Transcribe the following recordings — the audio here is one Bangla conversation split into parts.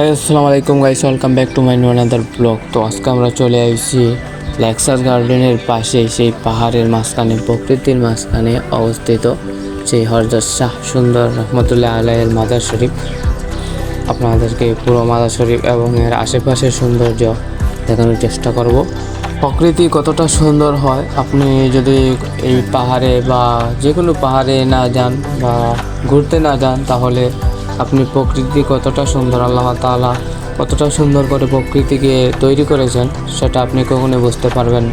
আসসালামু আলাইকুম guys welcome back to my no another blog তো আজকে আমরা চলে আসছি লেক্সাস গার্ডেনের পাশে সেই পাহাড়ের মাঝখানে, প্রকৃতির মাঝখানে অবস্থিত সেই হরজত শাহ সুন্দর রহমতুল্লাহ আলাইয়ের মাদার শরীফ। আপনাদেরকে পুরো মাদার শরীফ এবং এর আশেপাশের সৌন্দর্য দেখানোর চেষ্টা করব। প্রকৃতি কতটা সুন্দর হয়, আপনি যদি এই পাহাড়ে বা যে কোনো পাহাড়ে না যান বা ঘুরতে না যান, তাহলে আপনি প্রকৃতি কতটা সুন্দর, আল্লাহ তাআলা কতটা সুন্দর করে প্রকৃতিকে তৈরি করেছেন, সেটা আপনি কখনো বুঝতে পারবেন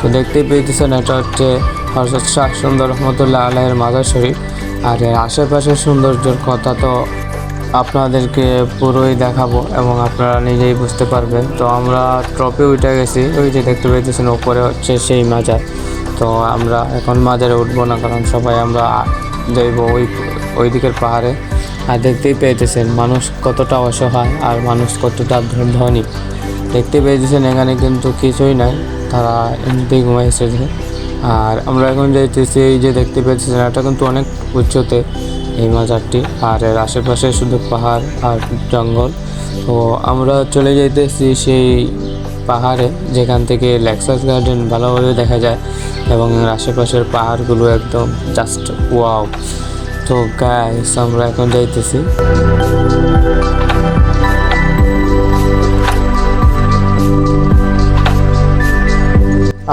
তো দেখতেই পেয়েছেন, এটা হচ্ছে হরজত শাহ সুন্দর রহমতুল্লাহ আলাইয়ের মাদার শরীফ। আর এর আশেপাশের সৌন্দর্যের কথা তো আপনাদেরকে পুরোই দেখাবো এবং আপনারা নিজেই বুঝতে পারবেন। তো আমরা ট্রপে উঠে গেছি, ওই যে দেখতে পেয়েছেন, ওপরে হচ্ছে সেই মাজার। তো আমরা এখন মাজারে উঠবো না, কারণ সবাই আমরা যাইব ওই ওই দিকের পাহাড়ে। আর দেখতেই পেয়েছেন মানুষ কতটা অসহায় আর মানুষ কতটা ধনী। দেখতে পেয়েছেন এখানে কিন্তু কিছুই নাই, তারা এমনিতেই ঘুমাইছে এসেছে। আর আমরা এখন যাইতেছি এই যে দেখতে পেয়েছেন, এটা কিন্তু অনেক উচ্চতে এই মাজারটি। আর এর আশেপাশে শুধু পাহাড় আর জঙ্গল। তো আমরা চলে যাইতেছি সেই পাহাড়ে, যেখান থেকে লেক্সাস গার্ডেন ভালোভাবে দেখা যায়। এবং আশেপাশের পাহাড়গুলো একদম জাস্ট ওয়াও তো গাইস আমরা এখন যাইতেছি।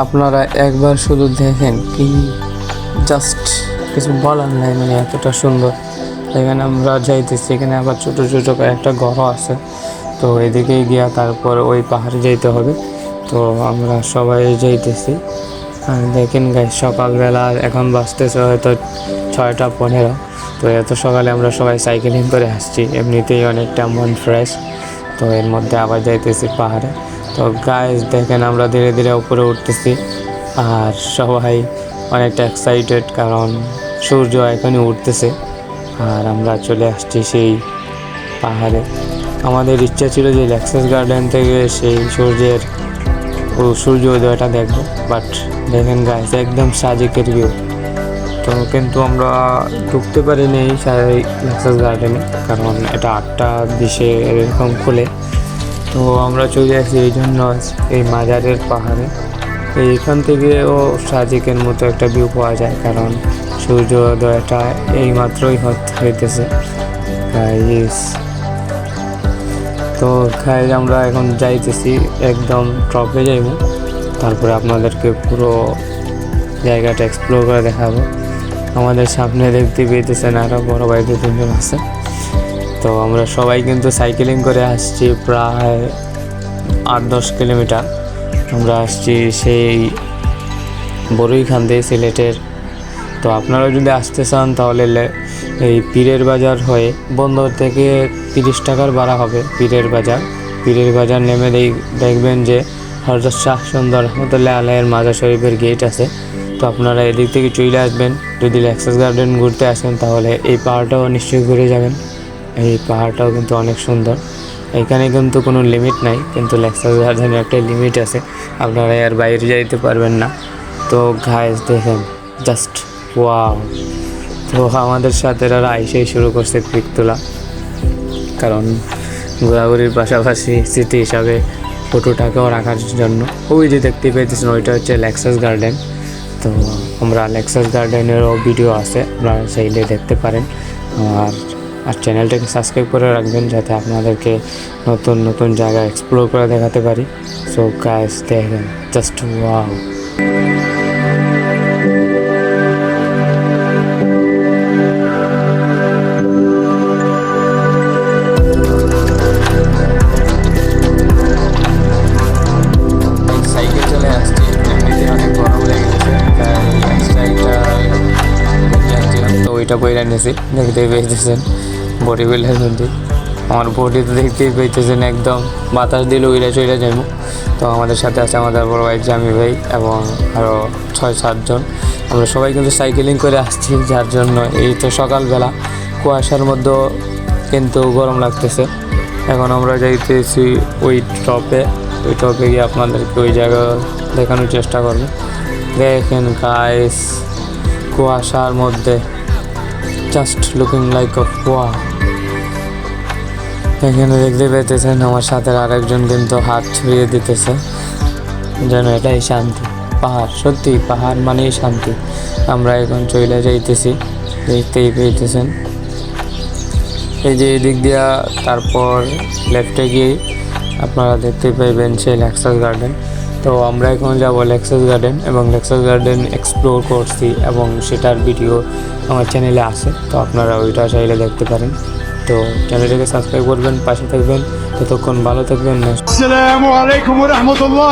আপনারা একবার শুধু দেখেন কি জাস্ট কিছু বলার নাই মানে এতটা সুন্দর। এখানে আমরা যাইতেছি, এখানে আবার ছোটো ছোটো একটা ঘরও আছে। তো এদিকে গিয়া তারপর ওই পাহাড়ে যাইতে হবে। তো আমরা সবাই যাইতেছি। দেখেন গাই সকালবেলা এখন বাজতেছে হয়তো ছয়টা পনেরো। তো এত সকালে আমরা সবাই সাইকেলিং করে আসছি। এমনিতেই অনেকটা মন ফ্রেশ তো এর মধ্যে আবার যাইতেছি পাহাড়ে। তো গাইজ দেখেন আমরা ধীরে ধীরে উপরে উঠতেছি আর সবাই অনেকটা এক্সাইটেড কারণ সূর্য এখনই উঠতেছে আর আমরা চলে আসছি সেই পাহাড়ে। আমাদের ইচ্ছা ছিল যে লেক্সাস গার্ডেন থেকে সেই সূর্যের সূর্য উদয়টা দেখব বাট দেখেন গাইজ একদম সাজেকের ভিউ তো কিন্তু আমরা ঢুকতে পারিনি লেক্সাস গার্ডেনে কারণ এটা আটটা বিশে এরকম খুলে। তো আমরা চলে আসি এই জন্য এই মাজারের পাহাড়ে। এইখান থেকেও সাজিকের মতো একটা ভিউ পাওয়া যায়, কারণ সূর্যোদয়টা এই মাত্রই হইতেছে। তো খাই আমরা এখন যাইতেছি, একদম টপে যাইব। তারপরে আপনাদেরকে পুরো জায়গাটা এক্সপ্লোর করে দেখাবো। আমাদের সামনে দেখতে পেয়েতেছেন আরও বড় দু তিনজন আছে। তো আমরা সবাই কিন্তু সাইকেলিং করে আসছি প্রায় আট দশ কিলোমিটার। আমরা আসছি সেই বড়ইখান দিয়ে সিলেটের। তো আপনারা যদি আসতে চান তাহলে এই পীরের বাজার হয়ে বন্দর থেকে তিরিশ টাকার ভাড়া হবে পীরের বাজার। পীরের বাজার নেমে দেখবেন যে হরজত শাহ সুন্দর রহমতুল্লাহ আলাইয়ের মাজার শরীফের গেট আছে। তো আপনারা এদিক থেকে চলে আসবেন। যদি ল্যাক্সাস গার্ডেন ঘুরতে আসেন, তাহলে এই পাহাড়টাও নিশ্চয়ই ঘুরে যাবেন। এই পাহাড়টাও কিন্তু অনেক সুন্দর। এখানে কিন্তু কোনো লিমিট নাই, কিন্তু ল্যাক্সাস গার্ডেনের একটা লিমিট আছে। আপনারা আর বাইরে যাইতে পারবেন না। তো ঘাস দেখেন জাস্ট ওয়াও তো আমাদের সাথে এরা আইসেই শুরু করছে পিক তোলা। কারণ ঘোরাঘুরির পাশাপাশি স্মৃতি হিসাবে ফটোটাকেও রাখার জন্য। ওই যে দেখতে পেয়েছেন, ওইটা হচ্ছে ল্যাক্সাস গার্ডেন তো আমরা লেক্সাস গার্ডেনেরও ভিডিও আছে, আপনারা চাইলে দেখতে পারেন। আর আর চ্যানেলটাকে সাবস্ক্রাইব করে রাখবেন যাতে আপনাদেরকে নতুন নতুন জায়গা এক্সপ্লোর করে দেখাতে পারি। সো গাইস দেখেন জাস্ট ওয়াও ওইটা বইরা নিয়েছি দেখতেই পেয়েছেন বডি বিল্ডার মধ্যে আমার বডি তো দেখতেই পেয়েছেন একদম। বাতাস দিলে উইরা চইরা যাইব। তো আমাদের সাথে আছে আমাদের বড় ভাই জামি ভাই এবং আরও ছয় সাতজন আমরা সবাই কিন্তু সাইকেলিং করে আসছি, যার জন্য এই তো সকালবেলা। কুয়াশার মধ্যেও কিন্তু গরম লাগতেছে। এখন আমরা যাইতেছি ওই টপে। ওই টপে গিয়ে আপনাদেরকে ওই জায়গা দেখানোর চেষ্টা করব। দেখেন গাইস কুয়াশার মধ্যে জাস্ট লুকিং লাইক অফ ওয়া এখানে দেখতে পেতেছেন আমার সাথে আরেকজন কিন্তু হাত ছুঁয়ে দিতেছে। যেন এটাই শান্তি। পাহাড় সত্যি পাহাড় মানেই শান্তি। আমরা এখন চলে যাইতেছি, দেখতেই পেয়েতেছেন এই যে এদিক দিয়া তারপর লেফটে গিয়ে আপনারা দেখতে পাইবেন সেই লেক্সাস গার্ডেন তো আমরা এখন যাব লেক্সাস গার্ডেন এবং লেক্সাস গার্ডেন এক্সপ্লোর করছি এবং সেটার ভিডিও আমার চ্যানেলে আছে, তো আপনারা ওইটা চাইলে দেখতে পারেন। তো চ্যানেলটাকে সাবস্ক্রাইব করবেন, পাশে থাকবেন, ততক্ষণ ভালো থাকবেন। আসসালামু আলাইকুম রহমতুল্লাহ